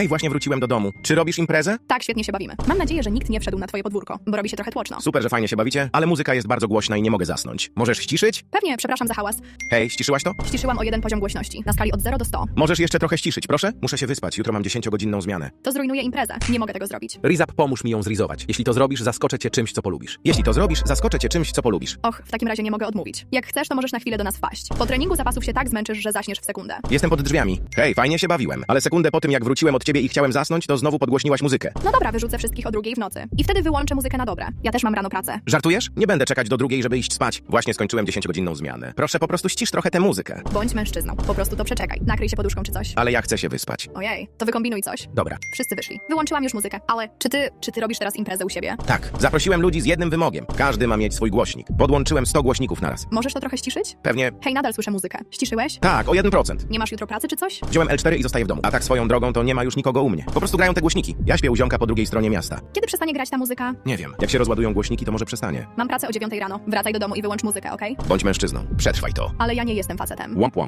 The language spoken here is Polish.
Hej, właśnie wróciłem do domu. Czy robisz imprezę? Tak, świetnie się bawimy. Mam nadzieję, że nikt nie wszedł na twoje podwórko, bo robi się trochę tłoczno. Super, że fajnie się bawicie, ale muzyka jest bardzo głośna i nie mogę zasnąć. Możesz ściszyć? Pewnie, przepraszam za hałas. Hej, ściszyłaś to? Ściszyłam o jeden poziom głośności, na skali od 0 do 100. Możesz jeszcze trochę ściszyć, proszę? Muszę się wyspać, jutro mam 10-godzinną zmianę. To zrujnuje imprezę. Nie mogę tego zrobić. Rizap, pomóż mi ją zrizować. Jeśli to zrobisz, zaskoczę cię czymś, co polubisz. Jeśli to zrobisz, zaskoczę cię czymś, co polubisz. Och, w takim razie nie mogę odmówić. Jak chcesz, to możesz na chwilę do nas wpaść. Po treningu zapasów się tak zmęczysz, że zaśniesz w sekundę. Jestem pod drzwiami. Hej, fajnie się bawiłem, ale sekundę po tym, jak wróciłem od ciebie i chciałem zasnąć, to znowu podgłośniłaś muzykę. No dobra, wyrzucę wszystkich o drugiej w nocy. I wtedy wyłączę muzykę na dobre. Ja też mam rano pracę. Żartujesz? Nie będę czekać do drugiej, żeby iść spać. Właśnie skończyłem 10-godzinną zmianę. Proszę, po prostu ścisz trochę tę muzykę. Bądź mężczyzną. Po prostu to przeczekaj. Nakryj się poduszką czy coś. Ale ja chcę się wyspać. Ojej, to wykombinuj coś. Dobra. Wszyscy wyszli. Wyłączyłam już muzykę. Ale czy ty, czy ty robisz teraz imprezę u siebie? Tak, zaprosiłem ludzi z jednym wymogiem. Każdy ma mieć swój głośnik. Podłączyłem 100 głośników naraz. Możesz to trochę ściszyć? Pewnie... Hej, nadal słyszę muzykę. Ściszyłeś? Tak, o 1%. Nie masz jutro pracy czy coś? Wziąłem L4 i zostaję w domu. A tak swoją drogą to nie ma już nikogo u mnie. Po prostu grają te głośniki. Ja śpię u ziomka po drugiej stronie miasta. Kiedy przestanie grać ta muzyka? Nie wiem. Jak się rozładują głośniki, to może przestanie. Mam pracę o 9 rano. Wracaj do domu i wyłącz muzykę, okej? Bądź mężczyzną. Przetrwaj to. Ale ja nie jestem facetem. Łomp łomp.